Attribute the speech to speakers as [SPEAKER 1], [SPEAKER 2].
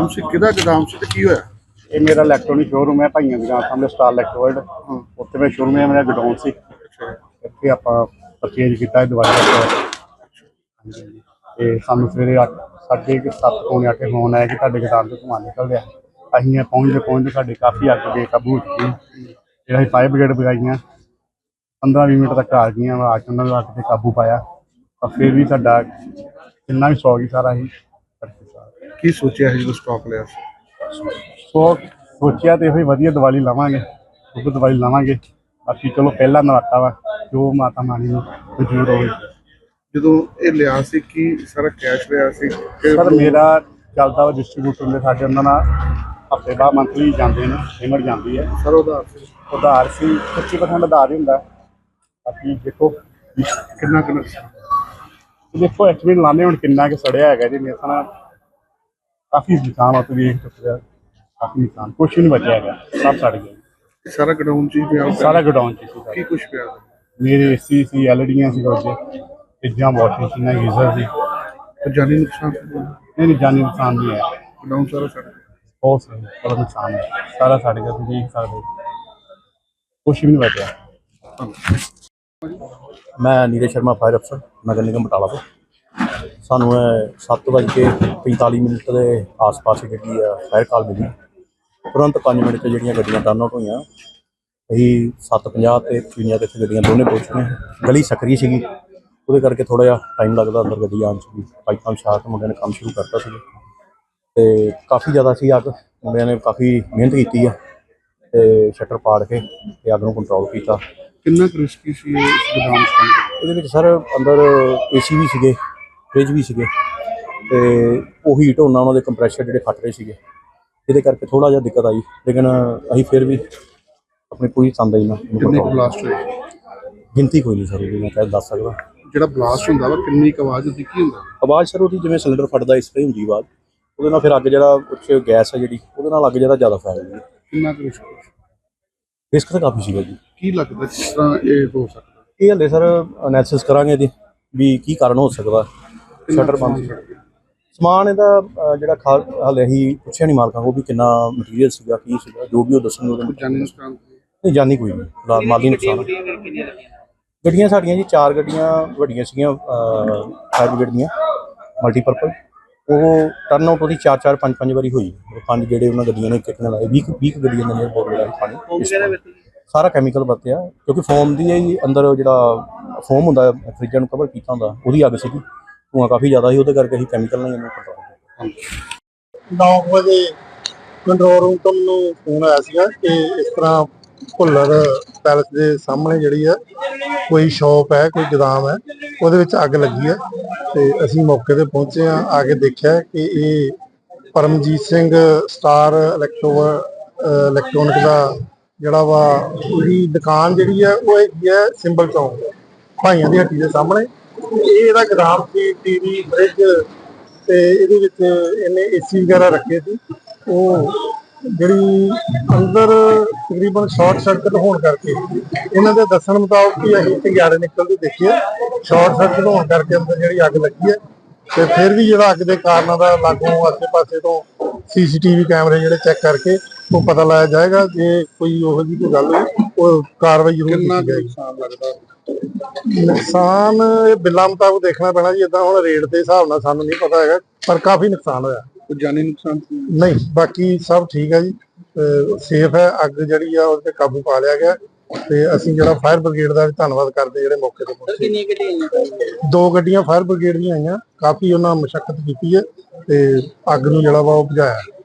[SPEAKER 1] ਗੋਦਾਮ ਸੀ? ਕਿਹਦਾ ਗੋਦਾਮ ਸੀ ਤੇ ਕੀ ਹੋਇਆ?
[SPEAKER 2] ਇਹ ਮੇਰਾ ਇਲੈਕਟ੍ਰੋਨਿਕ ਸ਼ੋਰੂਮ ਹੈ, ਭਾਈਆਂ ਦੀ ਦੁਕਾਨ ਸਾਹਮਣੇ ਸਟਾਰ ਇਲੈਕਟ੍ਰੋਇਡ ਉੱਥੇ ਮੈਂ ਸ਼ੋਰੂਮ ਹੈ ਮੇਰਾ ਗਡਾਊਨ ਸੀ। ਇੱਥੇ ਆਪਾਂ ਪਰਚੇਜ ਕੀਤਾ ਦਵਾਈ ਦਾ ਤੇ ਸਾਨੂੰ ਸਵੇਰੇ 8 ਸਾਢੇ ਪੌਣੇ ਅੱਠ ਫੋਨ ਆਇਆ ਕਿ ਤੁਹਾਡੇ ਗੋਦਾਮ ਤੋਂ ਧੂੰਆਂ ਨਿਕਲ ਰਿਹਾ ਅਸੀਂ ਪਹੁੰਚਦੇ ਪਹੁੰਚਦੇ ਸਾਡੇ ਕਾਫੀ ਅੱਗ ਬੇਕਾਬੂ ਹੋ ਚੁੱਕੀ ਫਿਰ ਅਸੀਂ ਫਾਇਰ ਬ੍ਰਿਗੇਡ ਬੁਲਾਈਆਂ। 15-20 ਮਿੰਟ ਤੱਕ ਆ ਗਈਆਂ ਆ ਕੇ ਉਹਨਾਂ ਨੇ ਅੱਗ ਤੇ ਕਾਬੂ ਪਾਇਆ। ਪਰ ਫਿਰ ਵੀ ਸਾਡਾ ਕਿੰਨਾ ਵੀ ਸੌ ਗਈ ਸਾਰਾ ਹੀ
[SPEAKER 1] ਕੀ ਸੋਚਿਆ ਸੀ ਜਦੋਂ ਸਟਾਕ ਲਿਆ ਸੀ?
[SPEAKER 2] ਸੋ ਸੋਚਿਆ ਤੇ ਵੀ ਵਧੀਆ ਦੀਵਾਲੀ ਲਾਵਾਂਗੇ ਉਹ ਦੀਵਾਲੀ ਲਾਵਾਂਗੇ। ਬਾਕੀ ਚਲੋ ਪਹਿਲਾ ਨਰਾਤਾ ਵਾ ਜੋ ਮਾਤਾ ਮਾਨੀ ਨੂੰ ਮਨਜ਼ੂਰ ਹੋਵੇ।
[SPEAKER 1] ਜਦੋਂ ਇਹ ਲਿਆ ਸੀ ਕੀ ਸਾਰਾ ਕੈਸ਼ ਲਿਆ ਸੀ? ਕਿ
[SPEAKER 2] ਸਰ ਮੇਰਾ ਚੱਲਦਾ ਵਾ ਡਿਸਟ੍ਰੀਬਿਊਟਰ ਦੇ ਸਾਡੇ ਉਹਨਾਂ ਨਾਲ ਹਫ਼ਤੇ ਬਾਅਦ ਮੰਥਲੀ ਜਾਂਦੇ ਨੇ ਪੇਮੈਂਟ ਜਾਂਦੀ ਹੈ।
[SPEAKER 1] ਸਰ ਉਹਦਾ ਸੀ?
[SPEAKER 2] ਉਧਾਰ ਸੀ 25% ਉਧਾਰ ਹੀ ਹੁੰਦਾ। ਬਾਕੀ ਦੇਖੋ
[SPEAKER 1] ਕਿੰਨਾ ਕਿੰਨਾ
[SPEAKER 2] ਦੇਖੋ ਐਕਚੁਅਲੀ ਲਾਣੇ ਹੁਣ ਕਿੰਨਾ ਕਿ ਸੜਿਆ ਹੈਗਾ ਜੀ ਮੇਰੇ ਨਾਲ ਕਾਫੀ ਨੁਕਸਾਨ ਹੋ ਤੁਸੀਂ ਦੇਖ ਚੁੱਕੇ ਹੋ ਕਾਫੀ ਨੁਕਸਾਨ ਕੁਛ ਵੀ ਨਹੀਂ ਬਚਿਆ ਹੈਗਾ ਸਭ ਸੜ ਗਿਆ
[SPEAKER 1] ਇਹ ਸਾਰਾ ਗਡਾਊਨ ਚ ਹੀ ਪਿਆ ਹੋਇਆ?
[SPEAKER 2] ਸਾਰਾ ਗੋਡਾਊਨ ਚ ਸੀ ਸਾਰਾ।
[SPEAKER 1] ਕੀ ਕੁਝ ਪਿਆ
[SPEAKER 2] ਮੇਰੇ ਏਸੀ ਸੀ ਐਲਡੀਆਂ ਸੀ ਉਹਦੇ ਫਰਿੱਜਾਂ ਵਾਸ਼ਿੰਗ ਮਸ਼ੀਨਾਂ ਗੀਜ਼ਰ ਸੀ
[SPEAKER 1] ਤੇ ਜਾਨੀ ਨੁਕਸਾਨ
[SPEAKER 2] ਨਹੀਂ ਨਹੀਂ ਜਾਨੀ ਨੁਕਸਾਨ ਨਹੀਂ ਹੈ
[SPEAKER 1] ਗਡਾਊਨ ਸਾਰਾ ਸੜ ਗਿਆ
[SPEAKER 2] ਬਹੁਤ ਸੀ ਬੜਾ ਨੁਕਸਾਨ ਹੈ ਸਾਰਾ ਸੜ ਗਿਆ ਤੁਸੀਂ ਦੇਖ ਸਕਦੇ ਹੋ। ਕੁਛ ਵੀ ਨਹੀਂ ਬਚਿਆ
[SPEAKER 3] ਮੈਂ ਨੀਰਜ ਸ਼ਰਮਾ ਫਾਇਰ ਅਫਸਰ ਨਗਰ ਨਿਗਮ ਬਟਾਲਾ ਤੋਂ ਸਾਨੂੰ ਇਹ ਸੱਤ ਵੱਜ ਕੇ 45 ਮਿੰਟ ਦੇ ਆਸ-ਪਾਸ ਜਿਹੜੀ ਆ ਫਾਇਰ ਕਾਲ ਮਿਲੀ। ਤੁਰੰਤ 5 ਮਿੰਟ 'ਚ ਜਿਹੜੀਆਂ ਗੱਡੀਆਂ ਟਰਨ ਆਊਟ ਹੋਈਆਂ। ਅਸੀਂ 7:50 ਤੇ 55 ਤੇ ਗੱਡੀਆਂ ਦੋਨੇ ਪਹੁੰਚ ਗਏ। ਗਲੀ ਸਕਰੀ ਸੀਗੀ। ਉਹਦੇ ਕਰਕੇ ਥੋੜਾ ਜਿਹਾ ਟਾਈਮ ਲੱਗਦਾ ਅੰਦਰ ਗੱਡੀ ਆਉਣ 'ਚ ਵੀ। ਪਾਈਪਾਂ ਕੇ ਮੁੰਡਿਆਂ ਨੇ ਕੰਮ ਸ਼ੁਰੂ ਕਰਤਾ ਸੀ ਤੇ ਕਾਫੀ ਜ਼ਿਆਦਾ ਸੀ ਅੱਗ। ਮੁੰਡਿਆਂ ਨੇ ਕਾਫੀ ਮਿਹਨਤ ਕੀਤੀ ਆ। ਤੇ ਸ਼ਟਰ ਪਾੜ ਕੇ ਤੇ ਅੱਗ ਨੂੰ ਕੰਟਰੋਲ ਕੀਤਾ।
[SPEAKER 1] ਕਿੰਨਾ ਰਿਸਕੀ ਸੀ ਇਸ ਗੋਦਾਮ ਚ?
[SPEAKER 3] ਇਹਦੇ ਵਿੱਚ ਸਰ ਅੰਦਰ ਏਸੀ ਵੀ ਸੀਗੇ। ਫ੍ਰਿਜ ਵੀ ਸੀਗੇ ਤੇ ਉਹ ਹੀਟ ਹੋਣਾ ਉਹਨਾਂ ਦੇ ਕੰਪਰੈਸ਼ਰ ਜਿਹੜੇ ਫਟ ਰਹੇ ਸੀਗੇ। ਇਹਦੇ ਕਰਕੇ ਥੋੜਾ ਜਿਹਾ ਦਿੱਕਤ ਆਈ ਲੇਕਿਨ ਅਸੀਂ ਫਿਰ ਵੀ ਆਪਣੀ ਪੂਰੀ ਤੰਦਾਈ ਨਾਲ ਇਹਨੂੰ
[SPEAKER 1] ਕਿੰਨੇ
[SPEAKER 3] control-
[SPEAKER 1] ਬਲਾਸਟ ਹੋਏ
[SPEAKER 3] ਗਿਣਤੀ ਕੋਈ ਨਹੀਂ ਸਰ ਇਹਦੀ ਮੈਂ ਕਹਿ ਦੱਸ ਸਕਦਾ।
[SPEAKER 1] ਜਿਹੜਾ ਬਲਾਸਟ ਹੁੰਦਾ ਵਾ ਕਿੰਨੀ ਕੁ ਆਵਾਜ਼ ਹੁੰਦੀ ਕੀ ਹੁੰਦਾ?
[SPEAKER 3] ਆਵਾਜ਼ ਸਰ ਉਹਦੀ ਜਿਵੇਂ ਸਿਲੰਡਰ ਫਟਦਾ ਇਸ ਤਰ੍ਹਾਂ ਹੀ ਹੁੰਦੀ ਆਵਾਜ਼। ਉਹਦੇ ਨਾਲ ਫਿਰ ਅੱਗ ਜਿਹੜਾ ਉੱਚ ਗੈਸ ਹੈ ਜਿਹੜੀ ਉਹਦੇ ਨਾਲ ਅੱਗ ਜਿਹੜਾ ਜ਼ਿਆਦਾ ਫੈਲਦੀ ਹੈ
[SPEAKER 1] ਕਿੰਨਾ ਕੁ ਰਿਸਕ
[SPEAKER 3] ਰਿਸਕ ਤਾਂ ਕਾਫੀ ਸੀਗਾ ਜੀ।
[SPEAKER 1] ਕੀ ਲੱਗਦਾ ਕਿਸ ਤਰ੍ਹਾਂ ਇਹ ਹੋ ਸਕਦਾ?
[SPEAKER 3] ਇਹ ਹਲੇ ਸਰ ਅਨਾਲਿਸਿਸ ਕਰਾਂਗੇ ਇਹਦੀ ਵੀ ਕੀ ਕਾਰਨ ਹੋ ਸਕਦਾ। ਸ਼ਟਰ ਬੰਦ ਸਮਾਨ ਇਹਦਾ ਜਿਹੜਾ ਖਾ- ਹਾਲੇ ਅਸੀਂ ਪੁੱਛਿਆ ਨਹੀਂ ਮਾਲਕਾਂ ਕੋਲ ਵੀ ਕਿੰਨਾ ਮਟੀਰੀਅਲ ਸੀਗਾ ਕੀ ਸੀਗਾ ਜੋ ਵੀ ਉਹ ਦੱਸਣਗੇ ਉਹਦੇ
[SPEAKER 1] ਜਾਨੀ ਨੁਕਸਾਨ
[SPEAKER 3] ਨਹੀਂ ਜਾਨੀ ਕੋਈ ਨਹੀਂ ਫਿਲਹਾਲ ਮਾਲੀ ਨੁਕਸਾਨ। ਗੱਡੀਆਂ ਸਾਡੀਆਂ ਜੀ ਚਾਰ ਗੱਡੀਆਂ ਵੱਡੀਆਂ ਸੀਗੀਆਂ ਫਾਇਰ ਬ੍ਰਿਗੇਡ ਦੀਆਂ ਮਲਟੀਪਰਪਲ ਉਹ ਟਰਨ ਆਊਟ ਉਹਦੀ ਚਾਰ ਚਾਰ ਪੰਜ ਪੰਜ ਵਾਰੀ ਹੋਈ। ਉਹ ਪੰਜ ਜਿਹੜੇ ਉਹਨਾਂ ਗੱਡੀਆਂ ਨੇ ਇੱਕ ਇੱਕ ਨਾਲ ਆਏ 20 20 ਗੱਡੀਆਂ ਦੇ ਨੇ ਬੋਰ ਜਿਹੜਾ ਪਾਣੀ। ਇਸ ਤਰ੍ਹਾਂ। ਸਾਰਾ ਕੈਮੀਕਲ ਵਰਤਿਆ ਕਿਉਂਕਿ ਫੋਮ ਦੀ ਹੀ ਅੰਦਰ ਜਿਹੜਾ ਫੋਮ ਹੁੰਦਾ ਫਰਿੱਜਾਂ ਨੂੰ ਕਵਰ ਕੀਤਾ ਹੁੰਦਾ ਉਹਦੀ ਅੱਗ ਸੀਗੀ। ਧੂੰਆਂ ਕਾਫੀ ਜ਼ਿਆਦਾ ਸੀ, ਉਹਦੇ ਕਰਕੇ ਅਸੀਂ ਕੈਮੀਕਲ ਨਾਲ ਇਹਨੂੰ ਕੰਟਰੋਲ ਕੀਤਾ।
[SPEAKER 4] 9 ਵਜੇ ਕੰਟਰੋਲ ਰੂਮ ਤੋਂ ਮੈਨੂੰ ਫੋਨ ਆਇਆ ਸੀਗਾ ਕਿ ਇਸ ਤਰ੍ਹਾਂ ਭੁੱਲਰ ਪੈਲਸ ਦੇ ਸਾਹਮਣੇ ਜਿਹੜੀ ਹੈ ਕੋਈ ਸ਼ਾਪ ਹੈ, ਕੋਈ ਗੋਦਾਮ ਹੈ, ਉਹਦੇ ਵਿੱਚ ਅੱਗ ਲੱਗੀ ਹੈ ਤੇ ਅਸੀਂ ਮੌਕੇ ਤੇ ਪਹੁੰਚੇ ਆ ਆ ਕੇ ਦੇਖਿਆ ਕਿ ਇਹ Paramjit Singh star electro electronic ਦਾ ਜਿਹੜਾ ਵਾ, ਉਹਦੀ ਦੁਕਾਨ ਜਿਹੜੀ ਹੈ ਉਹ ਹੈਗੀ ਹੈ ਸਿੰਬਲ ਚੌਂਕ, ਭਾਈਆਂ ਦੀ ਹੱਟੀ ਦੇ ਸਾਹਮਣੇ। ਇਹ ਇਹਦਾ ਗੋਦਾਮ ਸੀ ਟੀਵੀ ਫ੍ਰਿਜ ਤੇ ਇਹਦੇ ਵਿੱਚ ਇਹਨੇ ਏਸੀ ਵਗੈਰਾ ਰੱਖੇ ਸੀ। ਉਹ ਜਿਹੜੀ ਅੰਦਰ ਤਕਰੀਬਨ ਸ਼ਾਰਟ ਸਰਕਟ ਹੋਣ ਕਰਕੇ ਇਹਨਾਂ ਦੇ ਦੱਸਣ ਮੁਤਾਬਕ ਕਿ ਅਸੀਂ ਚੰਗਿਆੜੇ ਨਿਕਲਦੇ ਦੇਖਿਆ ਸ਼ਾਰਟ ਸਰਕਟ ਹੋਣ ਕਰਕੇ ਅੰਦਰ ਜਿਹੜੀ ਅੱਗ ਲੱਗੀ ਹੈ ਤੇ ਫਿਰ ਵੀ ਜਿਹੜਾ ਅੱਗ ਦੇ ਕਾਰਨਾਂ ਦਾ ਲਾਗੋਂ ਆਸੇ-ਪਾਸੇ ਤੋਂ ਸੀਸੀਟੀਵੀ ਕੈਮਰੇ ਜਿਹੜੇ ਚੈੱਕ ਕਰਕੇ ਉਹ ਪਤਾ ਲਾਇਆ ਜਾਏਗਾ ਜੇ ਕੋਈ ਉਹੋ ਜਿਹੀ ਕੋਈ ਗੱਲ ਹੋਈ ਉਹ ਕਾਰਵਾਈ ਜ਼ਰੂਰ
[SPEAKER 1] ਕਿੰਨਾ
[SPEAKER 4] ਕੀਤੀ
[SPEAKER 1] ਕੁ
[SPEAKER 4] ਜਾਏਗੀ।
[SPEAKER 1] ਨੁਕਸਾਨ ਲੱਗਦਾ?
[SPEAKER 4] ਨੁਕਸਾਨ ਇਹ ਬਿੱਲਾਂ ਮੁਤਾਬਕ ਦੇਖਣਾ ਪੈਣਾ ਜੀ ਇਦਾਂ ਹੁਣ ਰੇਟ ਦੇ ਹਿਸਾਬ ਨਾਲ ਸਾਨੂੰ ਨਹੀਂ ਪਤਾ ਹੈਗਾ ਪਰ ਕਾਫੀ ਨੁਕਸਾਨ ਹੋਇਆ।
[SPEAKER 1] ਕੋਈ ਜਾਨੀ ਨੁਕਸਾਨ?
[SPEAKER 4] ਨਹੀਂ ਬਾਕੀ ਸਭ ਠੀਕ ਹੈ ਜੀ ਸੇਫ ਹੈ ਅੱਗ ਜਿਹੜੀ ਆ ਉਹਦੇ ਤੇ ਕਾਬੂ ਪਾ ਲਿਆ ਗਿਆ ਤੇ ਅਸੀਂ ਜਿਹੜਾ ਫਾਇਰ ਬ੍ਰਿਗੇਡ ਦਾ ਵੀ ਧੰਨਵਾਦ ਕਰਦੇ ਜਿਹੜੇ ਮੌਕੇ ਤੇ ਪਹੁੰਚੇ।
[SPEAKER 5] ਕਿੰਨੀਆਂ ਗੱਡੀਆਂ
[SPEAKER 4] ਦੋ ਗੱਡੀਆਂ ਫਾਇਰ ਬ੍ਰਿਗੇਡ ਦੀਆਂ ਆਈਆਂ ਕਾਫੀ ਉਹਨਾਂ ਮਸ਼ੱਕਤ ਕੀਤੀ ਹੈ ਤੇ ਅੱਗ ਨੂੰ ਜਿਹੜਾ ਵਾ ਉਹ ਬੁਝਾਇਆ।